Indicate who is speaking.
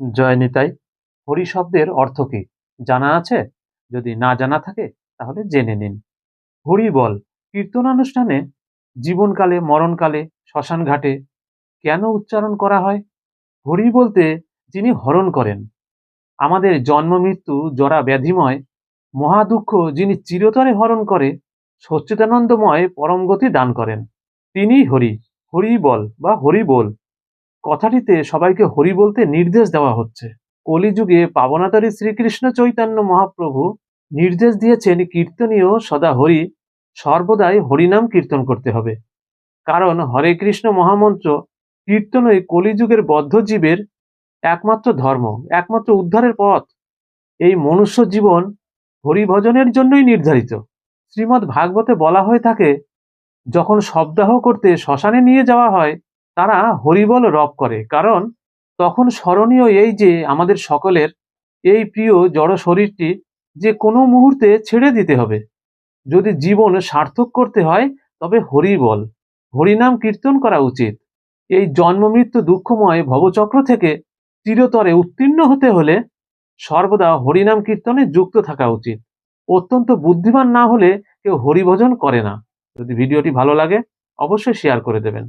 Speaker 1: জয় নিতাই হরি শব্দের অর্থ কি? জানা আছে? যদি না জানা থাকে, তাহলে জেনে নিন। হরি বল, কীর্তনানুষ্ঠানে, জীবনকালে, মরণকালে শ্মশান ঘাটে কেন উচ্চারণ করা হয়? হরি বলতে যিনি হরণ করেন। আমাদের জন্ম, মৃত্যু, জরা, ব্যাধিময়, মহাদুঃখ যিনি চিরতরে হরণ করে, সচ্চিদানন্দময় পরমগতি দান করেন। তিনিই হরি হরি বল বা হরি বল। কথাটিতে সবাইকে হরি বলতে নির্দেশ দেওয়া হচ্ছে। কলিযুগে পাবনাতারী শ্রীকৃষ্ণ চৈতন্য মহাপ্রভু নির্দেশ দিয়েছেন কীর্তনীয় সদা হরি, সর্বদাই হরিনাম কীর্তন করতে হবে। কারণ হরে কৃষ্ণ মহামন্ত্র কীর্তনই কলিযুগের বদ্ধ জীবের একমাত্র ধর্ম, একমাত্র উদ্ধারের পথ। এই মনুষ্য জীবন হরিভজনের জন্যই নির্ধারিত। শ্রীমদ্ ভাগবতে বলা হয়ে থাকে, যখন শবদাহ করতে শ্মশানে নিয়ে যাওয়া হয় তারা হরিবল রব করে, কারণ তখন স্মরণীয় এই যে আমাদের সকলের এই প্রিয় জড় শরীরটি যে কোনো মুহূর্তে ছেড়ে দিতে হবে। যদি জীবন সার্থক করতে হয়, তবে হরি বল হরিনাম কীর্তন করা উচিত। এই জন্ম মৃত্যু দুঃখময় ভবচক্র থেকে চিরতরে উত্তীর্ণ হতে হলে সর্বদা হরিনাম কীর্তনে যুক্ত থাকা উচিত। অত্যন্ত বুদ্ধিমান না হলে কেউ হরিভজন করে না। যদি ভিডিওটি ভালো লাগে, অবশ্যই শেয়ার করে দেবেন।